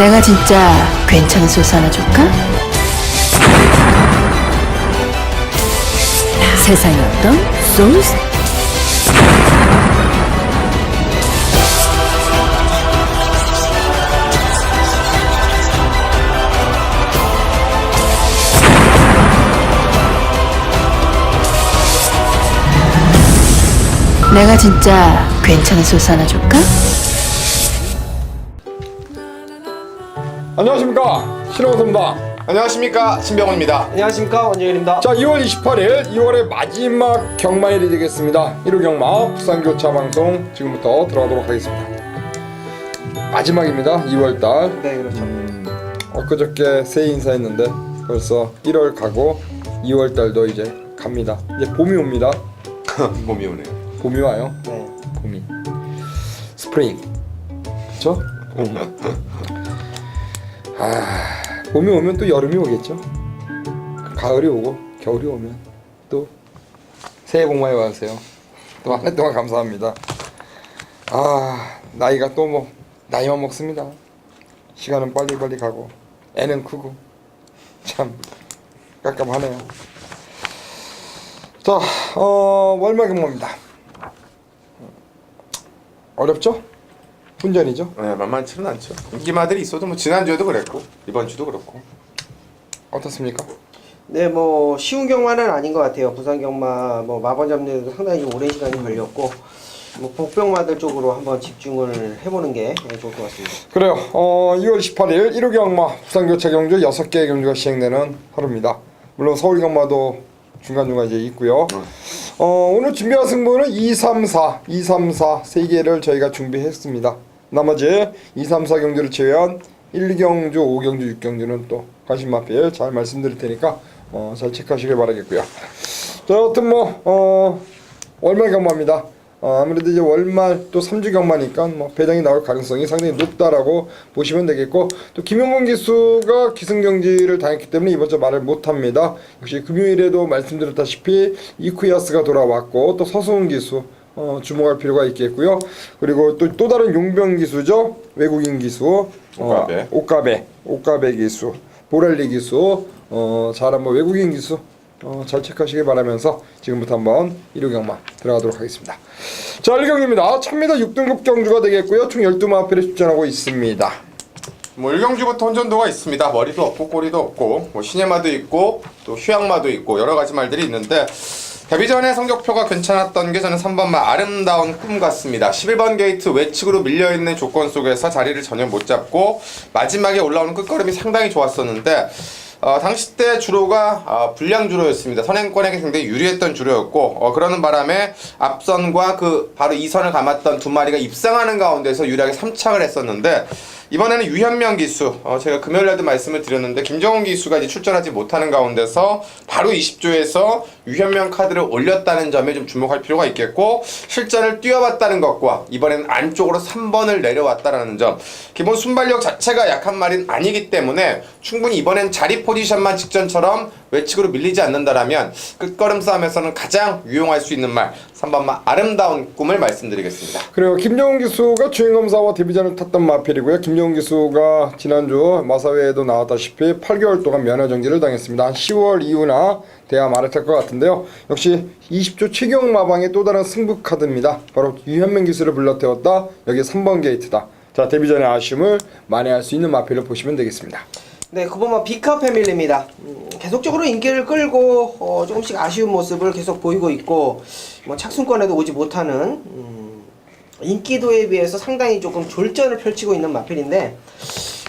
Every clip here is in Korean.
내가 진짜 괜찮은 소스 하나 줄까? 세상에 어떤 소스? 내가 진짜 괜찮은 소스 하나 줄까? 안녕하십니까? 신호섭입니다. 안녕하십니까? 신병훈입니다. 안녕하십니까? 원정일입니다. 자 2월 28일 2월의 마지막 경마일이 되겠습니다. 1호 경마 부산교차 방송 지금부터 들어가도록 하겠습니다. 마지막입니다. 2월달. 네 그렇죠. 엊그저께 새해 인사했는데 벌써 1월 가고 2월달도 이제 갑니다. 이제 봄이 옵니다. 몸이 오네요. 봄이 와요? 네. 봄이. 스프링. 그쵸? 아 봄이 오면 또 여름이 오겠죠. 가을이 오고 겨울이 오면 또 새해 복 많이 받으세요. 또 한 해 동안 감사합니다. 아 나이가 또 뭐 나이만 먹습니다. 시간은 빨리빨리 가고 애는 크고 참 깝깝하네요. 자 어, 월말 경마입니다. 어렵죠? 훈전이죠? 네, 만만치는 않죠. 인기마들이 있어도 뭐 지난주에도 그랬고 이번 주도 그렇고. 어떻습니까? 네, 뭐 쉬운 경마는 아닌 것 같아요. 부산 경마, 뭐 마번 잡는데도 상당히 좀 오랜 시간이 걸렸고, 뭐 복병마들 쪽으로 한번 집중을 해보는 게 네, 좋을 것 같습니다. 그래요. 어, 2월 18일 1호 경마 부산교차 경주 6개의 경주가 시행되는 하루입니다. 물론 서울 경마도 중간중간 이제 있고요. 어, 오늘 준비한 승부는 2, 3, 4, 2, 3, 4 세 개를 저희가 준비했습니다. 나머지 2, 3, 4 경주를 제외한 1 경주, 5 경주, 6 경주는 또 관심 마필 잘 말씀드릴 테니까 어, 잘 체크하시길 바라겠고요. 자, 여튼 뭐 어, 월말 경마입니다. 어, 아무래도 이제 월말 또 3주 경마니까 뭐 배당이 나올 가능성이 상당히 높다라고 보시면 되겠고 또 김용건 기수가 기승경지를 당했기 때문에 이번 주 말을 못합니다. 역시 금요일에도 말씀드렸다시피 이쿠야스가 돌아왔고 또 서수훈 기수 어, 주목할 필요가 있겠고요. 그리고 또 또 다른 용병 기수죠 외국인 기수 오카베. 어, 오카베 오카베 기수 보렐리 기수 어, 잘 한번 외국인 기수 어, 잘 체크하시길 바라면서 지금부터 한번 1호 경마 들어가도록 하겠습니다. 자, 1경기입니다. 1000m 6등급 경주가 되겠고요. 총 12마필에 출전하고 있습니다. 뭐 일경주부터 혼전도가 있습니다. 머리도 없고 꼬리도 없고 뭐 시네마도 있고 또 휴양마도 있고 여러 가지 말들이 있는데 데뷔전의 성적표가 괜찮았던 게 저는 3번마 아름다운 꿈 같습니다. 11번 게이트 외측으로 밀려있는 조건 속에서 자리를 전혀 못 잡고 마지막에 올라오는 끝걸음이 상당히 좋았었는데 어, 당시 때 주로가 어, 불량 주로였습니다. 선행권에게 굉장히 유리했던 주로였고 어, 그러는 바람에 앞선과 그 바로 2선을 감았던 두 마리가 입상하는 가운데서 유리하게 3착을 했었는데 이번에는 유현명 기수 어, 제가 금요일에도 말씀을 드렸는데 김정훈 기수가 이제 출전하지 못하는 가운데서 바로 20조에서 유현명 카드를 올렸다는 점에 좀 주목할 필요가 있겠고 실전을 뛰어봤다는 것과 이번에는 안쪽으로 3번을 내려왔다는 점 기본 순발력 자체가 약한 말은 아니기 때문에 충분히 이번엔 자리 포지션만 직전처럼 외측으로 밀리지 않는다라면 끝걸음 싸움에서는 가장 유용할 수 있는 말 3번마 아름다운 꿈을 말씀드리겠습니다. 그리고 김정훈 기수가 주행검사와 데뷔전을 탔던 마필이고요. 김정훈 기수가 지난주 마사회에도 나왔다시피 8개월 동안 면허 정지를 당했습니다. 한 10월 이후나 돼야 말을 탈것 같은데 요. 역시 20조 최경 마방의 또 다른 승부 카드입니다. 바로 유현명 기수를 불러태웠다. 여기 3번 게이트다. 자 데뷔 전의 아쉬움을 만회할 수 있는 마필을 보시면 되겠습니다. 네, 그보면 비카 패밀리입니다. 음, 계속적으로 인기를 끌고 어, 조금씩 아쉬운 모습을 계속 보이고 있고 뭐 착순권에도 오지 못하는 음, 인기도에 비해서 상당히 조금 졸전을 펼치고 있는 마필인데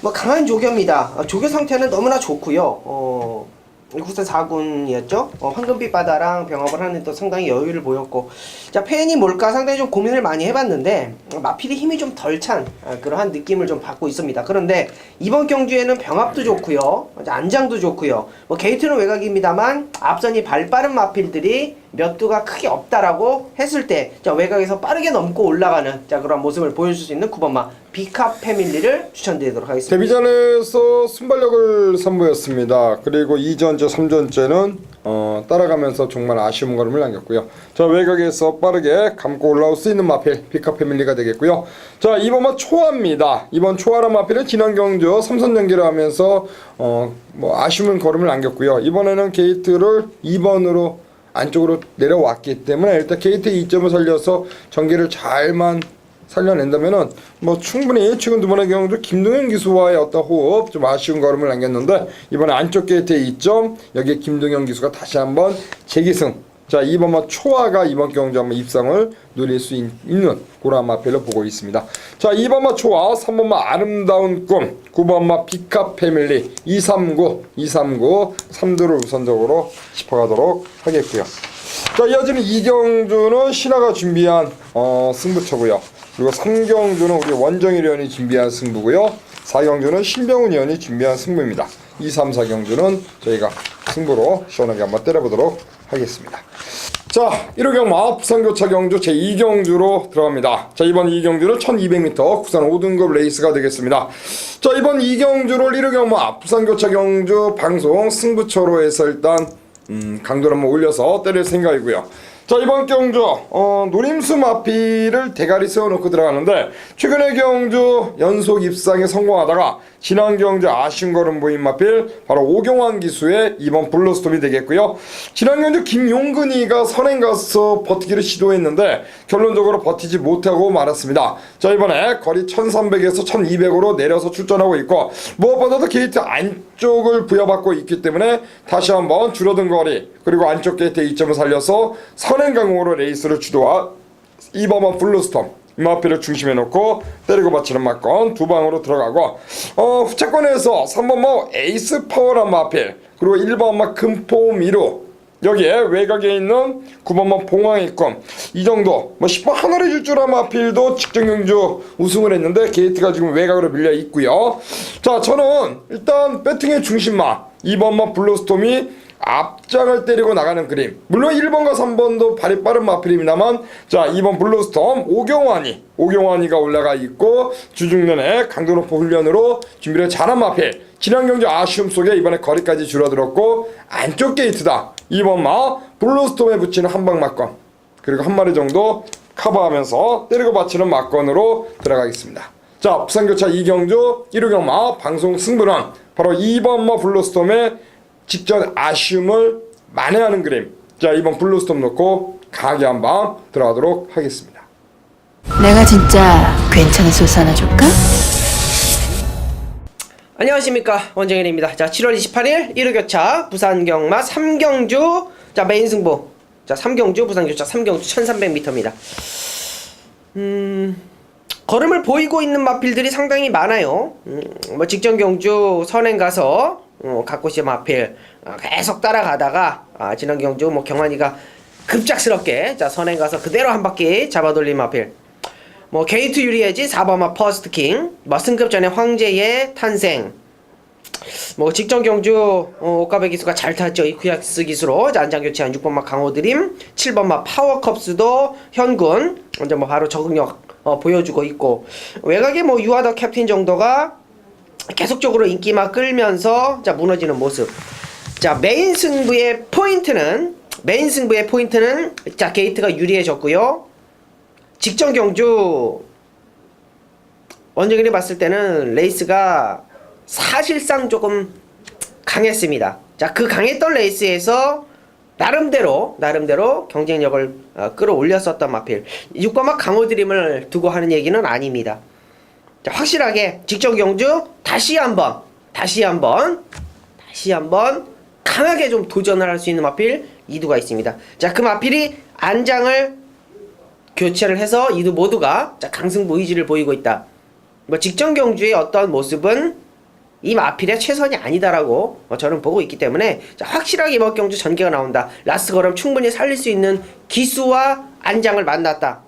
뭐 강한 조교입니다. 어, 조교 상태는 너무나 좋고요. 어, 국산 4군이었죠. 어, 황금빛 바다랑 병합을 하는 또 상당히 여유를 보였고 자 팬이 뭘까 상당히 좀 고민을 많이 해봤는데 어, 마필이 힘이 좀 덜 찬 그러한 느낌을 좀 받고 있습니다. 그런데 이번 경주에는 병합도 좋고요, 안장도 좋고요. 뭐 게이트는 외곽입니다만 앞선이 발 빠른 마필들이 몇 두가 크게 없다라고 했을 때 자, 외곽에서 빠르게 넘고 올라가는 자 그런 모습을 보여줄 수 있는 9번마 비카 패밀리를 추천드리도록 하겠습니다. 데뷔전에서 순발력을 선보였습니다. 그리고 2전째, 3전째는 어, 따라가면서 정말 아쉬운 걸음을 남겼고요. 자 외곽에서 빠르게 감고 올라올 수 있는 마필 피카 패밀리가 되겠고요. 자 이번만 초아입니다. 이번 초아란 마필은 지난 경주 삼선 연기를 하면서 어, 뭐 아쉬운 걸음을 남겼고요. 이번에는 게이트를 2번으로 안쪽으로 내려왔기 때문에 일단 게이트 2점을 살려서 전개를 잘만 살려낸다면은 뭐 충분히 최근 두 번의 경우도 김동현 기수와의 어떤 호흡 좀 아쉬운 걸음을 남겼는데 이번에 안쪽 게이트에 2점 여기에 김동현 기수가 다시 한번 재기승 자 이번만 초아가 이번 경주 한번 입상을 노릴 수 있, 는 그런 마필로 보고 있습니다 자 2번 마 초아 3번 마 아름다운 꿈 9번마 피카 패밀리 239 239 3두를 우선적으로 짚어가도록 하겠고요 자 이어지는 이경주는 신하가 준비한 어, 승부처고요. 그리고 3경주는 우리 원정일 의원이 준비한 승부고요. 4경주는 신병훈 의원이 준비한 승부입니다. 2, 3, 4경주는 저희가 승부로 시원하게 한번 때려보도록 하겠습니다. 자, 1호 경마 부산교차 경주 제2경주로 들어갑니다. 자, 이번 2경주는 1200m 국산 5등급 레이스가 되겠습니다. 자, 이번 2경주를 1호 경마 부산교차 경주 방송 승부처로 해서 일단 음, 강도를 한번 올려서 때릴 생각이고요. 자 이번 경주 어, 노림수 마피를 대가리 세워놓고 들어가는데 최근의 경주 연속 입상에 성공하다가 지난 경주 아쉬운 걸음 보인 마필 바로 오경환 기수의 이번 블루스톱이 되겠고요. 경주 김용근이가 선행 가서 버티기를 시도했는데 결론적으로 버티지 못하고 말았습니다. 자 이번에 거리 1300에서 1200으로 내려서 출전하고 있고 무엇보다도 게이트 안쪽을 부여받고 있기 때문에 다시 한번 줄어든 거리 그리고 안쪽 게이트 2점을 살려서 선행강으로 레이스를 주도한 이범원 블루스톰 이마피를 중심에 놓고 때리고 받치는 맞건 두 방으로 들어가고 어 후차권에서 3번 뭐 에이스 파워란 마필 그리고 1번 막 금포 미루 여기에 외곽에 있는 9번만 봉황의 꿈이 정도 뭐 10번 하늘의 질주라 마필도 직전 경주 우승을 했는데 게이트가 지금 외곽으로 밀려 있고요. 자 저는 일단 배팅의 중심마 2번만 블루스톰이 앞장을 때리고 나가는 그림. 물론 1번과 3번도 발이 빠른 마필입니다만 자 2번 블루스톰 오경환이 오경환이가 올라가 있고 주중년에 강도 높은 훈련으로 준비를 잘한 마필. 지난 경주 아쉬움 속에 이번에 거리까지 줄어들었고 안쪽 게이트다. 2번 마 블루스톰에 붙이는 한방 막건. 그리고 한 마리 정도 커버하면서 때리고 받치는 막건으로 들어가겠습니다. 자 부산교차 이경주 1호 경마 방송 승부는 바로 2번 마 블루스톰의 직전 아쉬움을 만회하는 그림. 자, 이번 블루스톱 놓고 강하게 한 방 들어가도록 하겠습니다. 내가 진짜 괜찮은 소스 하나 줄까? 안녕하십니까 원정일입니다. 자 7월 28일 1호 교차 부산 경마 3경주 자 메인 승부 자 3경주 부산 교차 3경주 1300m입니다. 음 걸음을 보이고 있는 마필들이 상당히 많아요. 음, 뭐 직전 경주 선행 가서 어, 갖고시 마필 어, 계속 따라가다가 아, 지난 경주 뭐 경환이가 급작스럽게 자 선행 가서 그대로 한 바퀴 잡아돌린 마필. 뭐 게이트 유리해지 4번마 퍼스트 킹, 뭐 승급 전에 황제의 탄생. 뭐 직전 경주 어, 옷가베 기수가 잘 탔죠. 이쿠야스 기수로 자, 안장 교체한 6번마 강호드림, 7번마 파워컵스도 현군 먼저 뭐 바로 적응력 어, 보여주고 있고 외곽에 뭐 유아더 캡틴 정도가 계속적으로 인기만 끌면서 자 무너지는 모습. 자 메인 승부의 포인트는 메인 승부의 포인트는 자 게이트가 유리해졌고요. 직전 경주 원정일이 봤을 때는 레이스가 사실상 조금 강했습니다. 자, 그 강했던 레이스에서 나름대로 나름대로 경쟁력을 어, 끌어올렸었던 마필 6번막 강호 드림을 두고 하는 얘기는 아닙니다. 자, 확실하게 직전 경주 다시 한번 다시 한번 다시 한번 강하게 좀 도전을 할 수 있는 마필 이두가 있습니다. 자, 그 마필이 안장을 교체를 해서 이두 모두가 자, 강승부 의지를 보이고 있다. 뭐 직전 경주의 어떤 모습은 이 마필의 최선이 아니다라고 뭐 저는 보고 있기 때문에 자, 확실하게 이번 경주 전개가 나온다. 라스 걸음 충분히 살릴 수 있는 기수와 안장을 만났다.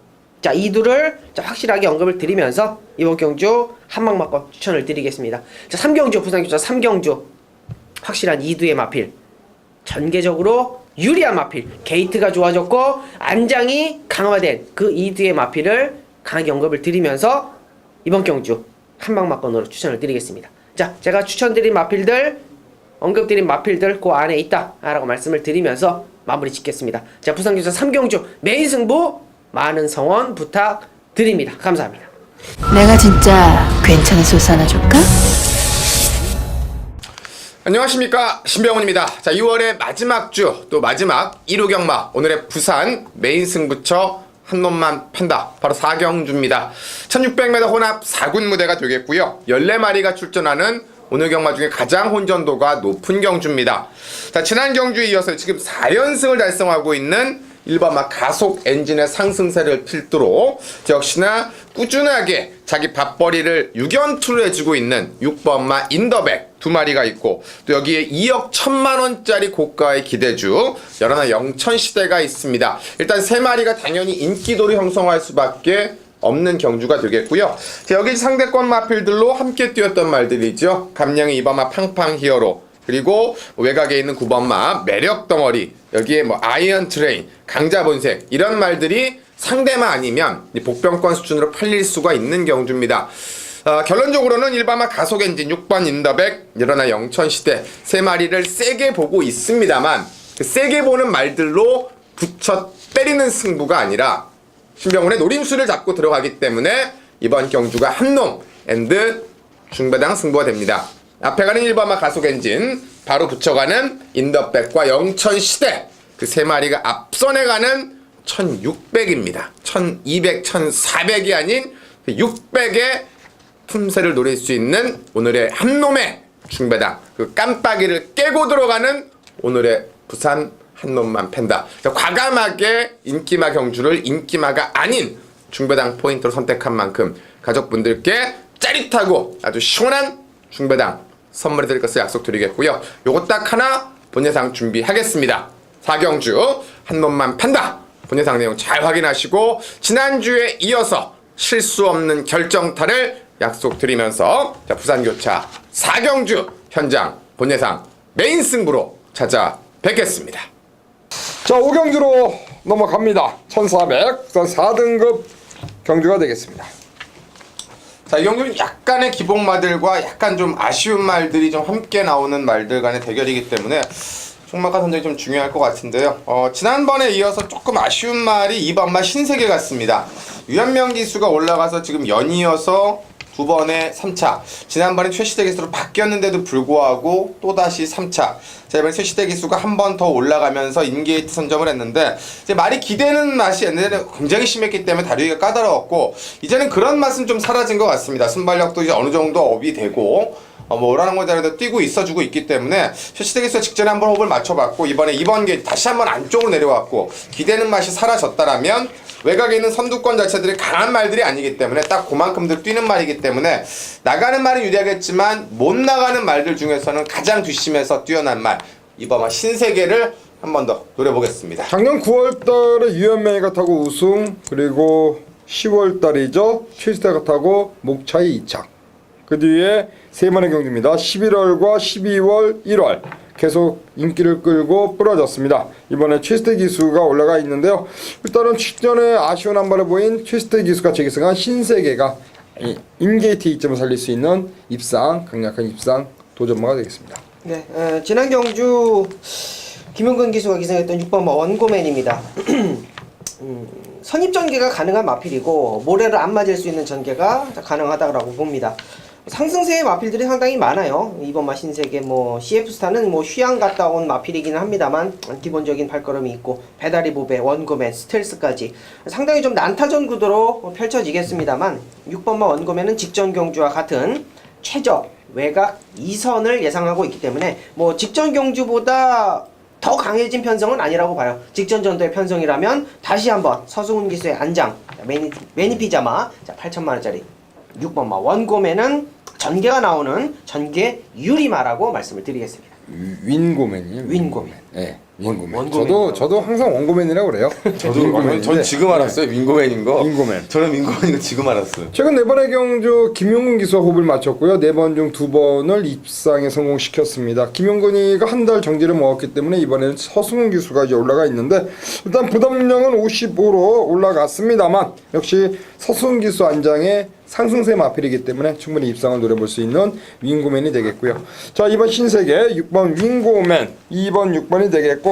자, 이두를 자, 확실하게 언급을 드리면서 이번 경주 한방 맞고 추천을 드리겠습니다. 자, 3경주 부산교차 3경주 확실한 이두의 마필 전개적으로 유리한 마필 게이트가 좋아졌고 안장이 강화된 그 이두의 마필을 강하게 언급을 드리면서 이번 경주 한방 막건으로 추천을 드리겠습니다. 자, 제가 추천드린 마필들 언급드린 마필들 그 안에 있다라고 말씀을 드리면서 마무리 짓겠습니다. 자 부산교사 3경주 메인 승부 많은 성원 부탁드립니다. 감사합니다. 내가 진짜 괜찮은 소스 하나 줄까? 안녕하십니까 신병훈입니다. 자 2월의 마지막 주 또 마지막 1호 경마 오늘의 부산 메인 승부처 한 놈만 판다 바로 4경주입니다. 1600m 혼합 4군 무대가 되겠고요. 14마리가 출전하는 오늘 경마 중에 가장 혼전도가 높은 경주입니다. 자 지난 경주에 이어서 지금 4연승을 달성하고 있는 일반마 가속 엔진의 상승세를 필두로 역시나 꾸준하게 자기 밥벌이를 6연투를 해주고 있는 6번마 인더백 두 마리가 있고 또 여기에 2억 1천만 원짜리 고가의 기대주 열하나 영천 시대가 있습니다. 일단 세 마리가 당연히 인기도를 형성할 수밖에 없는 경주가 되겠고요. 자, 여기 상대권 마필들로 함께 뛰었던 말들이죠. 감량의 2번마 팡팡 히어로 그리고 외곽에 있는 9번마 매력 덩어리 여기에 뭐 아이언 트레인 강자 본색 이런 말들이 상대만 아니면 이 복병권 수준으로 팔릴 수가 있는 경주입니다. 어, 결론적으로는 1번마 가속 엔진 6번 인더백 일어나 영천 시대 세 마리를 세게 보고 있습니다만 그 세게 보는 말들로 붙여 때리는 승부가 아니라 신병훈의 노림수를 잡고 들어가기 때문에 이번 경주가 한놈 앤드 중배당 승부가 됩니다. 앞에 가는 1번마 가속 엔진 바로 붙여가는 인더백과 영천 시대 그 세 마리가 앞선에 가는 1600입니다. 1200, 1400이 아닌 600의 품새를 노릴 수 있는 오늘의 한 놈의 중배당 그 깜빡이를 깨고 들어가는 오늘의 부산 한 놈만 팬다. 그래서 과감하게 인기마 경주를 인기마가 아닌 중배당 포인트로 선택한 만큼 가족분들께 짜릿하고 아주 시원한 중배당 선물해 드릴 것을 약속드리겠고요. 요거 딱 하나 본예상 준비하겠습니다. 사경주 한 놈만 판다. 본예상 내용 잘 확인하시고 지난주에 이어서 실수 없는 결정타를 약속드리면서 자, 부산교차 사경주 현장 본예상 메인 승부로 찾아뵙겠습니다. 자 5경주로 넘어갑니다. 1400 4등급 경주가 되겠습니다. 자, 이 경주는 약간의 기복마들과 약간 좀 아쉬운 말들이 좀 함께 나오는 말들 간의 대결이기 때문에 총마가 선정이 좀 중요할 것 같은데요. 어, 지난번에 이어서 조금 아쉬운 말이 2번마 신세계 같습니다. 유현명 기수가 올라가서 지금 연이어서 두 번의 3차. 지난번에 최시대 기수로 바뀌었는데도 불구하고 또다시 3차. 자, 이번에 최시대 기수가 한 번 더 올라가면서 인게이트 선점을 했는데 이제 말이 기대는 맛이 옛날에 굉장히 심했기 때문에 다루기가 까다로웠고 이제는 그런 맛은 좀 사라진 것 같습니다. 순발력도 이제 어느 정도 업이 되고 어, 뭐 오라는 거자라도 뛰고 있어주고 있기 때문에 최시대 기수 직전에 한번 호흡을 맞춰봤고 이번에 이번 게 다시 한번 안쪽으로 내려왔고 기대는 맛이 사라졌다라면 외곽에 있는 선두권 자체들이 강한 말들이 아니기 때문에 딱 그만큼들 뛰는 말이기 때문에 나가는 말은 유리하겠지만 못 나가는 말들 중에서는 가장 뒷심에서 뛰어난 말 이번 신세계를 한 번 더 노려보겠습니다. 작년 9월달에 유현명이가 타고 우승 그리고 10월달이죠. 최시대가 타고 목차이 2차 그 뒤에 세 번의 경주입니다. 11월과 12월 1월 계속 인기를 끌고 부러졌습니다 이번에 최시대 기수가 올라가 있는데요 일단은 직전에 아쉬운 한 발을 보인 최시대 기수가 재기승한 신세계가 이 인게이트 이점을 살릴 수 있는 입상 강력한 입상 도전마가 되겠습니다 네, 어, 지난 경주 김용근 기수가 기승했던 6번 원고맨입니다. 음, 선입 전개가 가능한 마필이고 모래를 안 맞을 수 있는 전개가 가능하다고 봅니다. 상승세의 마필들이 상당히 많아요. 이번 마신세계 뭐 CF스타는 뭐 휴양 갔다 온 마필이기는 합니다만 기본적인 발걸음이 있고 배다리 보배, 원고맨, 스텔스까지 상당히 좀 난타전 구도로 펼쳐지겠습니다만 6번마 원고맨은 직전 경주와 같은 최저 외곽 2선을 예상하고 있기 때문에 뭐 직전 경주보다 더 강해진 편성은 아니라고 봐요. 직전 전도의 편성이라면 다시 한번 서승훈 기수의 안장 매니, 매니피자마 자 8천만 원짜리 6번마 원고매는 전개가 나오는 전개 유리마라고 말씀을 드리겠습니다. 윈고맨이에요 윈고맨. 네. 윙고맨. 저도 저도 항상 원고맨이라고 그래요. 저도 윙고맨인데. 전 지금 알았어요. 윙고맨인 거. 윙고맨. 저는 윙고맨인 거 지금 알았어요. 최근 네 번의 경주 김용근 기수와 호흡을 맞췄고요. 네 번 중 두 번을 입상에 성공시켰습니다. 김용근이가 한 달 정지를 먹었기 때문에 이번에는 서승훈 기수가 이제 올라가 있는데 일단 부담력은 55로 올라갔습니다만 역시 서승훈 기수 안장에 상승세 마필이기 때문에 충분히 입상을 노려볼 수 있는 윙고맨이 되겠고요. 자 이번 신세계 6번 윙고맨 2번 6번이 되겠고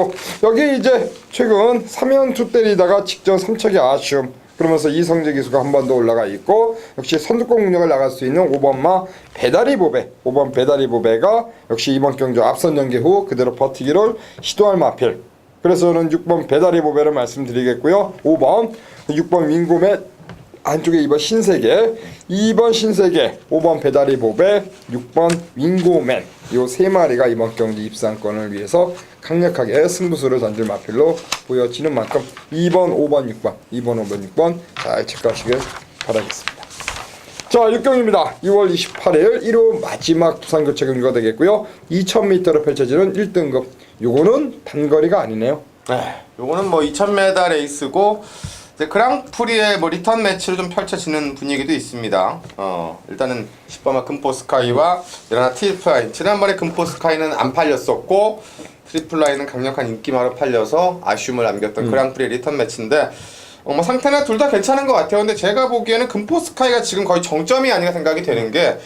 여기 이제 최근 3연투 때리다가 직전 3척의 아쉬움 그러면서 이성재 기수가 한 번 더 올라가 있고 역시 선두권 공략을 나갈 수 있는 5번마 배다리 보배 5번 배다리 보배가 역시 이번 경주 앞선 연계 후 그대로 버티기를 시도할 마필. 그래서 저는 6번 배다리 보배를 말씀드리겠고요. 5번 6번 윙고맨 안쪽에 2번 신세계, 2번 신세계, 5번 배다리 보배, 6번 윙고맨 요세 마리가 이번 경기 입상권을 위해서 강력하게 승부수를 던질 마필로 보여지는 만큼 2번, 5번, 6번, 2번, 5번, 6번 잘 체크하시길 바라겠습니다. 자, 6경입니다. 6월 28일 1호 마지막 부산 교체 경기가 되겠고요. 2000m로 펼쳐지는 1등급. 요거는 단거리가 아니네요. 네, 요거는 뭐 2000m 레이스고 이제 그랑프리의 뭐 리턴 매치로 좀 펼쳐지는 분위기도 있습니다. 어, 일단은 10번마 금포스카이와 이라나 트리플라인. 지난번에 금포스카이는 안 팔렸었고 트리플라인은 강력한 인기마로 팔려서 아쉬움을 남겼던 그랑프리 리턴 매치인데 어, 뭐 상태는 둘다 괜찮은 것 같아요. 근데 제가 보기에는 금포스카이가 지금 거의 정점이 아닌가 생각이 되는 게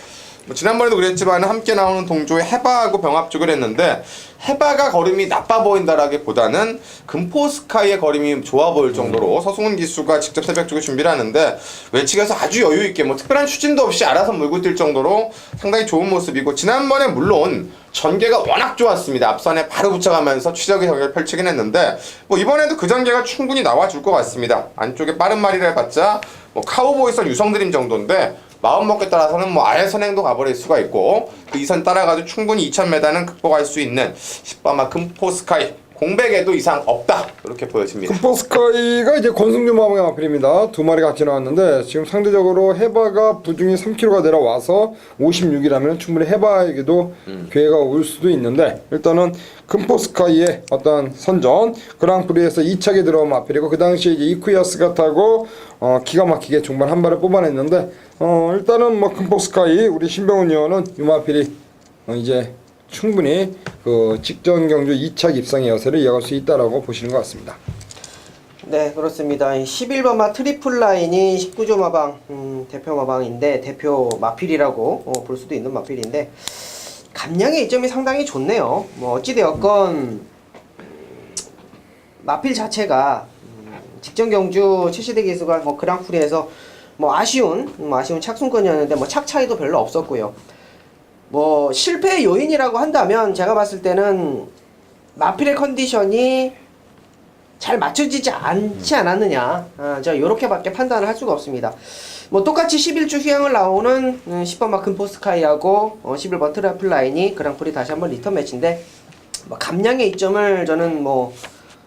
뭐 지난번에도 그랬지만 함께 나오는 동조에 해바하고 병합죽을 했는데 해바가 걸음이 나빠 보인다라기보다는 금포스카이의 걸음이 좋아 보일 정도로 서승훈 기수가 직접 새벽쪽에 준비를 하는데 외측에서 아주 여유 있게 뭐 특별한 추진도 없이 알아서 물고 뛸 정도로 상당히 좋은 모습이고 지난번에 물론 전개가 워낙 좋았습니다. 앞선에 바로 붙여가면서 추적의 경기를 펼치긴 했는데 뭐 이번에도 그 전개가 충분히 나와줄 것 같습니다. 안쪽에 빠른 마리를 해봤자 뭐 카우보이선 유성드림 정도인데 마음 먹기에 따라서는 뭐 아예 선행도 가버릴 수가 있고 그 이선 따라가도 충분히 2000m는 극복할 수 있는 10바마 금포스카이 공백에도 이상 없다 이렇게 보여집니다. 금포스카이가 이제 권승주 마무의 마필입니다. 두 마리 같이 나왔는데 지금 상대적으로 해바가 부중이 3kg가 내려와서 56이라면 충분히 해바에게도 기회가 올 수도 있는데 일단은 금포스카이의 어떤 선전 그랑프리에서 2차게 들어온 마필이고 그 당시에 이제 이쿠야스가 타고 어, 기가 막히게 종반 한 발을 뽑아냈는데 어, 일단은 뭐 금포스카이 우리 신병훈 의원은 이 마필이 어, 이제 충분히 그 직전 경주 2차 입상의 여세를 이어갈 수 있다라고 보시는 것 같습니다. 네 그렇습니다. 11번 마 트리플 라인이 19조 마방 음, 대표 마방인데 대표 마필이라고 어, 볼 수도 있는 마필인데 감량의 이점이 상당히 좋네요. 뭐 어찌되었건 음, 마필 자체가 음, 직전 경주 최시대 기수가 뭐 그랑프리에서 뭐 아쉬운 뭐 아쉬운 착순권이었는데 뭐 착 차이도 별로 없었고요. 뭐 실패의 요인이라고 한다면 제가 봤을 때는 마필의 컨디션이 잘 맞춰지지 않지 않았느냐. 아, 저 요렇게밖에 판단을 할 수가 없습니다. 뭐 똑같이 11주 휴양을 나오는 음, 10번 마큰 포스카이하고 어, 11번 트래플 라인이 그랑프리 다시 한번 리턴 매치인데 뭐 감량의 이점을 저는 뭐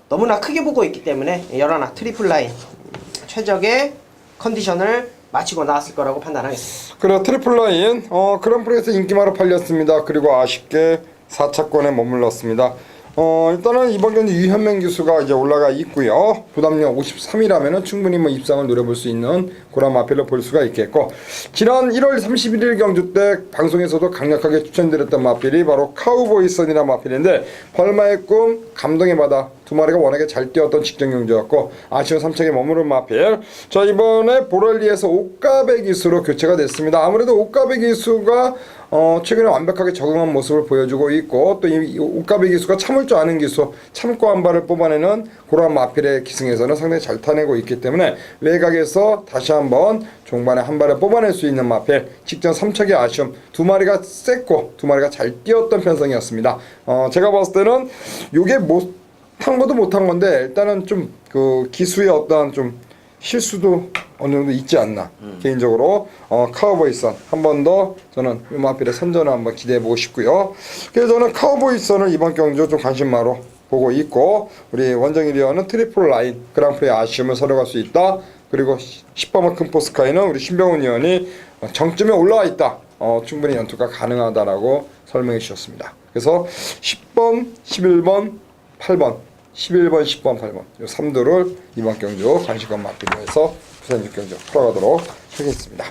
너무나 크게 보고 있기 때문에 열하나 트리플 라인 음, 최적의 컨디션을 마치고 나왔을 거라고 판단하겠습니다. 그리고 트리플 라인 어, 그랑프리에서 인기마로 팔렸습니다. 그리고 아쉽게 4차권에 머물렀습니다. 어, 일단은 이번 경기 유현명 기수가 이제 올라가 있고요. 부담력 53이라면은 충분히 뭐 입상을 노려볼 수 있는 그런 마필로 볼 수가 있겠고 지난 1월 31일 경주 때 방송에서도 강력하게 추천드렸던 마필이 바로 카우보이 선이라는 마필인데 벌마의 꿈 감동의 바다 두 마리가 워낙에 잘 뛰었던 직전 경주였고 아쉬운 3차에 머무른 마필. 자 이번에 보랄리에서 옷가베 기수로 교체가 됐습니다. 아무래도 옷가베 기수가 어, 최근에 완벽하게 적응한 모습을 보여주고 있고 또 이 옷가베 기수가 참을 줄 아는 기수 참고 한 발을 뽑아내는 그러한 마필의 기승에서는 상당히 잘 타내고 있기 때문에 외곽에서 다시 한번 종반에 한 발을 뽑아낼 수 있는 마필. 직전 3척의 아쉬움 두 마리가 셌고 두 마리가 잘 뛰었던 편성이었습니다. 어, 제가 봤을 때는 요게 못 탄 것도 못한 건데 일단은 좀 그 기수의 어떤 좀 실수도 어느 정도 있지 않나 개인적으로 어, 카우보이 선 한 번 더 저는 유마필의 선전을 한번 기대해 보고 싶고요. 그래서 저는 카우보이 선을 이번 경주 좀 관심마로 보고 있고 우리 원정일 위원은 트리플 라인 그랑프리 아쉬움을 서려갈 수 있다. 그리고 10번만 금포스카이는 우리 신병훈 의원이 어, 정점에 올라와 있다. 어, 충분히 연투가 가능하다라고 설명해 주셨습니다. 그래서 10번, 11번, 8번, 11번, 10번, 8번 이 3도를 이번 경주 관심과 맞기로 해서 부산 육경주 풀어가도록 하겠습니다.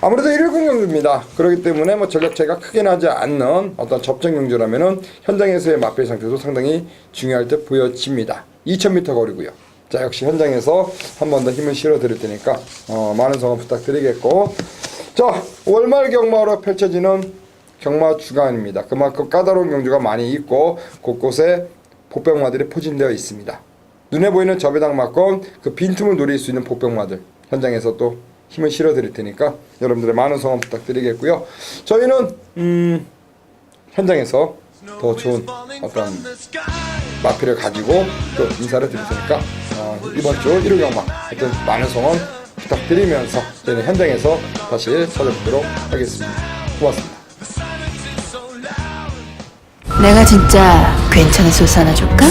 아무래도 110 경주입니다. 그렇기 때문에 뭐 전력 차이가 크게 나지 않는 어떤 접전 경주라면은 현장에서의 맞배 상태도 상당히 중요할 때 보여집니다. 2000m 거리고요. 자 역시 현장에서 한 번 더 힘을 실어 드릴 테니까 어, 많은 성원 부탁드리겠고 자 월말 경마로 펼쳐지는 경마 주간입니다. 그만큼 까다로운 경주가 많이 있고 곳곳에 복병마들이 포진되어 있습니다. 눈에 보이는 저배당 맞건 그 빈틈을 노릴 수 있는 복병마들 현장에서 또 힘을 실어 드릴 테니까 여러분들의 많은 성원 부탁드리겠고요. 저희는 음, 현장에서 더 좋은 어떤 마피를 가지고 또 인사를 드릴 테니까 어, 이번 주 1호 경마 하여튼 많은 성원 부탁드리면서 저희는 현장에서 다시 찾아뵙도록 하겠습니다. 고맙습니다. 내가 진짜 괜찮은 소스 하나 줄까?